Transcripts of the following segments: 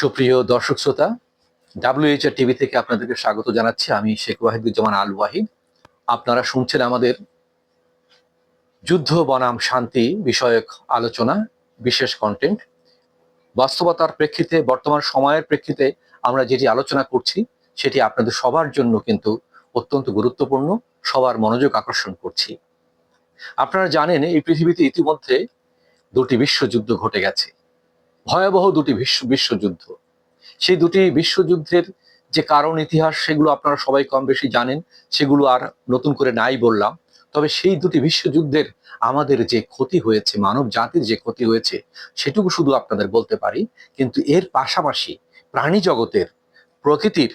সুপ্রিয় দর্শক শ্রোতা ডাব্লিউএইচআর টিভি থেকে আপনাদেরকে স্বাগত জানাচ্ছি। আমি শেখ ওয়াহিদুজ্জামান আল ওয়াহিদ। আপনারা শুনছেন আমাদের যুদ্ধ, বনাম, শান্তি বিষয়ক আলোচনা, বিশেষ কন্টেন্ট বাস্তবতার প্রেক্ষিতে, বর্তমান সময়ের প্রেক্ষিতে আমরা যেটি আলোচনা করছি, সেটি আপনাদের সবার জন্য কিন্তু অত্যন্ত গুরুত্বপূর্ণ, সবার মনোযোগ আকর্ষণ করছি। আপনারা জানেন, এই পৃথিবীতে ইতিমধ্যে দুটি বিশ্বযুদ্ধ ঘটে গেছে। ভয়াবহ দুটি বিশ্ব বিশ্বযুদ্ধ। সেই দুটি বিশ্বযুদ্ধের যে কারণ, ইতিহাস, সেগুলো আপনারা সবাই কম বেশি জানেন, সেগুলো আর নতুন করে নাই বললাম। তবে সেই দুটি বিশ্বযুদ্ধের আমাদের যে ক্ষতি হয়েছে, মানব জাতির যে ক্ষতি হয়েছে, সেটুকু শুধু আপনাদের বলতে পারি। কিন্তু এর পাশাপাশি প্রাণী জগতের প্রকৃতির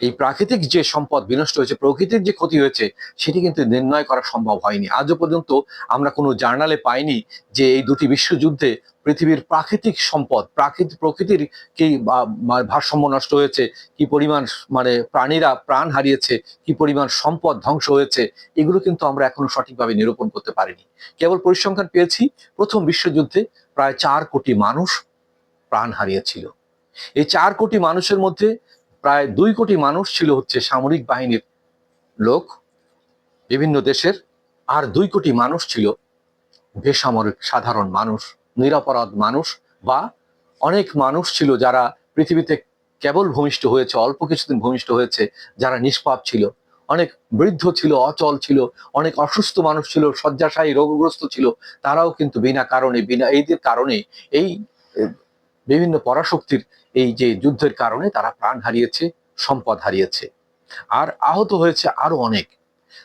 এই প্রাকৃতিক যে সম্পদ বিনষ্ট হয়েছে, প্রকৃতির যে ক্ষতি হয়েছে, সেটি কিন্তু নির্ণয় করা সম্ভব হয়নি। আজও পর্যন্ত আমরা কোনো জার্নালে পাইনি যে এই দুটি বিশ্বযুদ্ধে পৃথিবীর প্রাকৃতিক সম্পদ প্রাকৃতিক প্রকৃতির কি ভারসাম্য নষ্ট হয়েছে, কি পরিমাণ মানে প্রাণীরা প্রাণ হারিয়েছে, কি পরিমাণ সম্পদ ধ্বংস হয়েছে, এগুলো কিন্তু আমরা এখনও সঠিকভাবে নিরূপণ করতে পারিনি। কেবল পরিসংখ্যান পেয়েছি, প্রথম বিশ্বযুদ্ধে প্রায় চার কোটি মানুষ প্রাণ হারিয়েছিল। এই চার কোটি মানুষের মধ্যে প্রায় দুই কোটি মানুষ ছিল হচ্ছে সামরিক বাহিনীর লোক বিভিন্ন দেশের, আর দুই কোটি মানুষ ছিল বেসামরিক সাধারণ মানুষ, নিরাপরাধ মানুষ, বা অনেক মানুষ ছিল যারা পৃথিবীতে কেবল ভূমিষ্ঠ হয়েছে, অল্প কিছুদিন ভূমিষ্ঠ হয়েছে, যারা নিষ্পাপ ছিল। অনেক বৃদ্ধ ছিল, অচল ছিল, অনেক অসুস্থ মানুষ ছিল, শয্যাশায়ী, রোগগ্রস্ত ছিল, তারাও কিন্তু বিনা কারণে, বিনা এইদের কারণে এই বিভিন্ন পরাশক্তির এই যে যুদ্ধের কারণে তারা প্রাণ হারিয়েছে, সম্পদ হারিয়েছে। আর আহত হয়েছে আরও অনেক।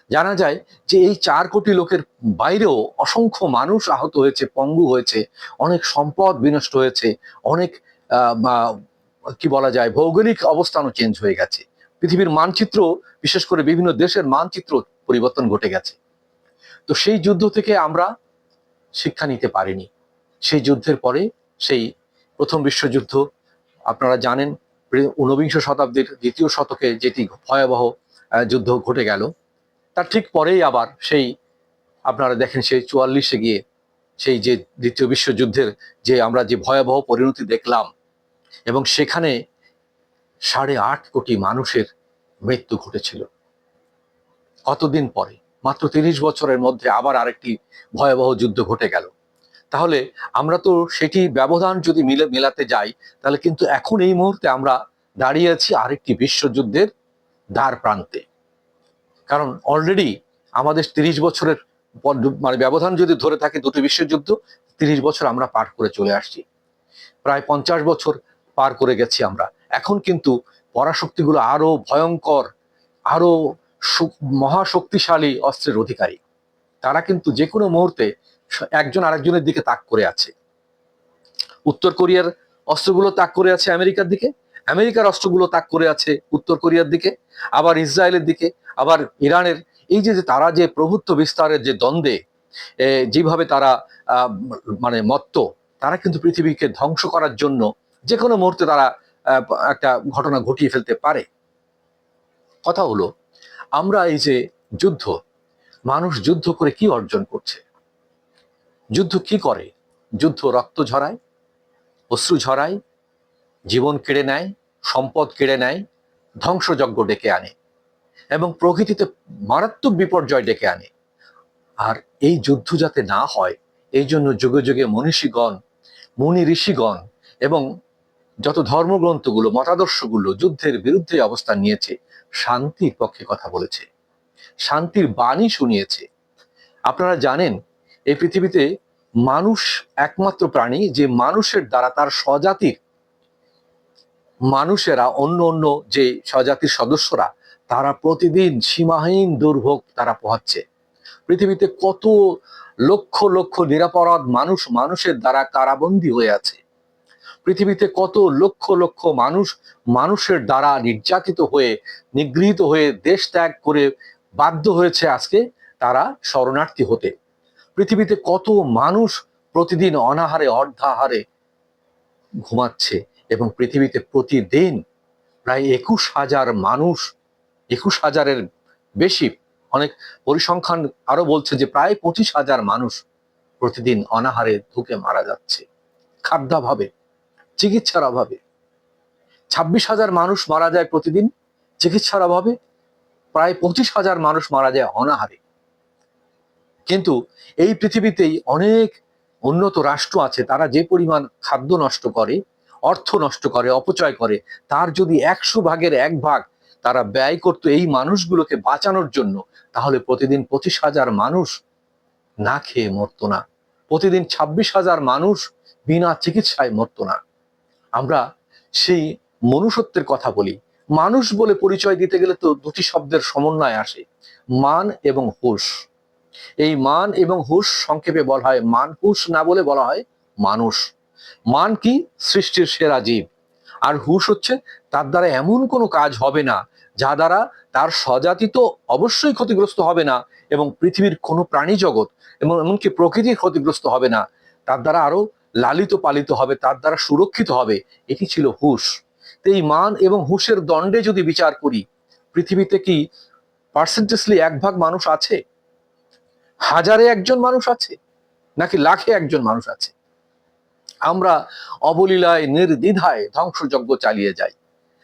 জানা যায় যে এই চার কোটি লোকের বাইরেও অসংখ্য মানুষ আহত হয়েছে, পঙ্গু হয়েছে, অনেক সম্পদ বিনষ্ট হয়েছে, অনেক কি বলা যায়, ভৌগোলিক অবস্থানও চেঞ্জ হয়ে গেছে। পৃথিবীর মানচিত্র, বিশেষ করে বিভিন্ন দেশের মানচিত্র পরিবর্তন ঘটে গেছে। তো সেই যুদ্ধ থেকে আমরা শিক্ষা নিতে পারিনি। সেই যুদ্ধের পরে সেই প্রথম বিশ্বযুদ্ধ। আপনারা জানেন ঊনবিংশ শতাব্দীর দ্বিতীয় শতকে যেটি ভয়াবহ যুদ্ধ ঘটে গেল। তার ঠিক পরেই আবার সেই, আপনারা দেখেন সেই চুয়াল্লিশে গিয়ে সেই যে দ্বিতীয় বিশ্বযুদ্ধের যে আমরা যে ভয়াবহ পরিণতি দেখলাম এবং সেখানে সাড়ে আট কোটি মানুষের মৃত্যু ঘটেছিল। কতদিন পরে? মাত্র তিরিশ বছরের মধ্যে আবার আরেকটি ভয়াবহ যুদ্ধ ঘটে গেল। তাহলে আমরা তো সেটি ব্যবধান যদি মিলে মেলাতে যাই, তাহলে কিন্তু এখন এই মুহূর্তে আমরা দাঁড়িয়ে আছি আরেকটি বিশ্বযুদ্ধের দ্বার প্রান্তে। কারণ অলরেডি আমাদের তিরিশ বছরের মানে ব্যবধান যদি ধরে থাকে দুটি বিশ্বযুদ্ধ, তিরিশ বছর আমরা পার করে চলে আসছি। প্রায় পঞ্চাশ বছর পার করে গেছি আমরা। এখন কিন্তু পরাশক্তিগুলো আরও ভয়ঙ্কর, আরও মহাশক্তিশালী অস্ত্রের অধিকারী। তারা কিন্তু যে কোনো মুহূর্তে একজন আরেকজনের দিকে তাক করে আছে। উত্তর কোরিয়ার অস্ত্রগুলো তাক করে আছে আমেরিকার দিকে, আমেরিকার অস্ত্রগুলো তাক করে আছে উত্তর কোরিয়ার দিকে, আবার ইসরায়েলের দিকে, আবার ইরানের। এই যে তারা যে প্রভুত্ব বিস্তারের যে দ্বন্দ্বে যেভাবে তারা মানে মত্ত, তারা কিন্তু পৃথিবীকে ধ্বংস করার জন্য যে কোনো মুহূর্তে তারা একটা ঘটনা ঘটিয়ে ফেলতে পারে। কথা হলো, আমরা এই যে যুদ্ধ, মানুষ যুদ্ধ করে কি অর্জন করছে? যুদ্ধ কি করে? যুদ্ধ রক্ত ঝরায়, অশ্রু ঝরায়, জীবন কেড়ে নেয়, সম্পদ কেড়ে নেয়, ধ্বংসযজ্ঞ ডেকে আনে এবং প্রকৃতিতে মারাত্মক বিপর্যয় ডেকে আনে। আর এই যুদ্ধ যাতে না হয়, এই জন্য যুগে যুগে মনীষীগণ, মুনি ঋষিগণ এবং যত ধর্মগ্রন্থগুলো, মতাদর্শগুলো যুদ্ধের বিরুদ্ধে অবস্থান নিয়েছে, শান্তির পক্ষে কথা বলেছে, শান্তির বাণী শুনিয়েছে। আপনারা জানেন এই পৃথিবীতে মানুষ একমাত্র প্রাণী যে মানুষের দ্বারা তার স্বজাতির মানুষেরা, অন্য অন্য যে স্বজাতির সদস্যরা, তারা প্রতিদিন সীমাহীন দুর্ভোগ তারা পোহাচ্ছে। পৃথিবীতে কত লক্ষ লক্ষ নিরাপরাধ মানুষ মানুষের দ্বারা কারাবন্দী হয়ে আছে। পৃথিবীতে কত লক্ষ লক্ষ মানুষ মানুষের দ্বারা নির্যাতিত হয়ে, নিগৃহীত হয়ে দেশ ত্যাগ করে বাধ্য হয়েছে আজকে তারা শরণার্থী হতে। পৃথিবীতে কত মানুষ প্রতিদিন অনাহারে, অর্ধাহারে ঘুমাচ্ছে এবং পৃথিবীতে প্রতিদিন প্রায় একুশ হাজার মানুষ, একুশ হাজারের বেশি, অনেক পরিসংখ্যান আরও বলছে যে প্রায় পঁচিশ হাজার মানুষ প্রতিদিন অনাহারে ধুকে মারা যাচ্ছে। খাদ্যাভাবে, চিকিৎসার অভাবে। ছাব্বিশ হাজার মানুষ মারা যায় প্রতিদিন, চিকিৎসার অভাবে। প্রায় পঁচিশ হাজার মানুষ মারা যায় অনাহারে। কিন্তু এই পৃথিবীতেই অনেক উন্নত রাষ্ট্র আছে, তারা যে পরিমাণ খাদ্য নষ্ট করে, অর্থ নষ্ট করে, অপচয় করে, তার যদি একশো ভাগের এক ভাগ তারা ব্যয় করতো এই মানুষগুলোকে বাঁচানোর জন্য, তাহলে প্রতিদিন পঁচিশ হাজার মানুষ না খেয়ে মরতো না। প্রতিদিন ছাব্বিশ হাজার মানুষ বিনা চিকিৎসায় মরতো না। আমরা সেই মনুষ্যত্বের কথা বলি। মানুষ বলে পরিচয় দিতে গেলে তো দুটি শব্দের সমন্বয় আসে, মান এবং হুশ। এই মান এবং হুশ সংক্ষেপে বলা হয় মান হুশ না বলে বলা হয় মানুষ। মান কি? সৃষ্টির সেরা জীব। আর হুশ হচ্ছে তার দ্বারা এমন কোনো কাজ হবে না যা দ্বারা তার স্বজাতি তো অবশ্যই ক্ষতিগ্রস্ত হবে না এবং পৃথিবীর কোনো প্রাণী জগৎ এবং এমনকি প্রকৃতির ক্ষতিগ্রস্ত হবে না। তার দ্বারা আরও লালিত পালিত হবে, তার দ্বারা সুরক্ষিত হবে। এটি ছিল হুশ। তো এই মান এবং হুশের দণ্ডে যদি বিচার করি, পৃথিবীতে কি পার্সেন্টেজলি এক ভাগ মানুষ আছে? হাজারে একজন মানুষ আছে, নাকি লাখে একজন মানুষ আছে? আমরা অবলীলায়, নির্দ্বিধায় ধ্বংসযজ্ঞ চালিয়ে যাই।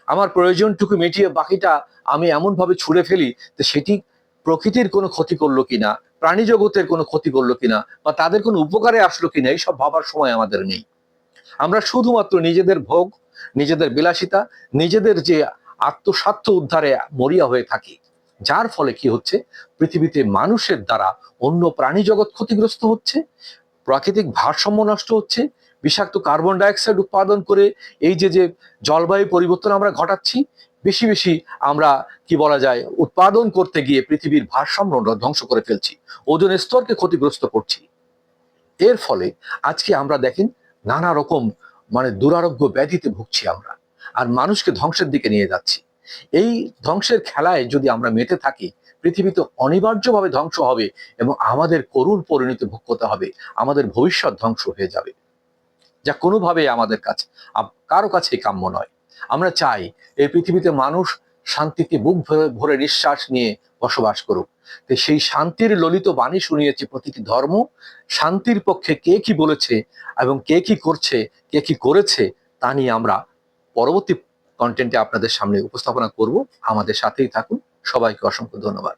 আমার প্রয়োজনটুকু মিটিয়ে বাকিটা আমি এমন ভাবে ছুড়ে ফেলি যে সেটি প্রকৃতির কোনো ক্ষতি করল কিনা, প্রাণী জগতের কোনো ক্ষতি করল কিনা, বা তাদের কোনো উপকারে আসলো কিনা, এইসব ভাবার সময় আমাদের নেই। আমরা শুধুমাত্র নিজেদের ভোগ, নিজেদের বিলাসিতা, নিজেদের যে আত্মস্বার্থ উদ্ধারে মরিয়া হয়ে থাকি। যার ফলে কি হচ্ছে? পৃথিবীতে মানুষের দ্বারা অন্য প্রাণী জগৎ ক্ষতিগ্রস্ত হচ্ছে, প্রাকৃতিক ভারসাম্য নষ্ট হচ্ছে, বিষাক্ত কার্বন ডাইঅক্সাইড উৎপাদন করে এই যে যে জলবায়ু পরিবর্তন আমরা ঘটাচ্ছি, বেশি বেশি আমরা কি বলা যায়, উৎপাদন করতে গিয়ে পৃথিবীর ভারসাম্য ধ্বংস করে ফেলছি, ওজন স্তরকে ক্ষতিগ্রস্ত করছি। এর ফলে আজকে আমরা দেখেন নানা রকম মানে দুরারোগ্য ব্যাধিতে ভুগছি আমরা, আর মানুষকে ধ্বংসের দিকে নিয়ে যাচ্ছি। এই ধ্বংসের খেলায় যদি আমরা মেতে থাকি, পৃথিবীতে অনিবার্যভাবে ধ্বংস হবে এবং আমাদের করুণ পরিণতি ভোগ করতে হবে, আমাদের ভবিষ্যৎ ধ্বংস হয়ে যাবে। যা কোনোভাবে আমাদের কাছে কারও কাছে কাম্য নয়। আমরা চাই এই পৃথিবীতে মানুষ শান্তিতে বুক ভরে নিঃশ্বাস নিয়ে বসবাস করুক। তো সেই শান্তির ললিত বাণী শুনিয়েছে প্রতিটি ধর্ম। শান্তির পক্ষে কে কি বলেছে এবং কে কি করছে, কে কি করেছে, তা নিয়ে আমরা পরবর্তী কন্টেন্টে আপনাদের সামনে উপস্থাপনা করব। আমাদের সাথেই থাকুন। সবাইকে অসংখ্য ধন্যবাদ।